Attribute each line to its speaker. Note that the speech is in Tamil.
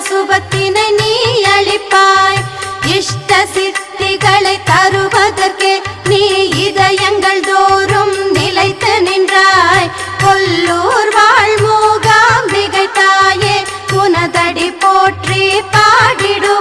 Speaker 1: சுபத்தினை நீ அளிப்பாய். இஷ்ட சித்திகளை தருவதற்கே நீ இதயங்கள் தோறும் நிலைத்து நின்றாய். கொல்லூர் வாழ் மூகாம்பிகை புனதடி போற்றி பாடிடும்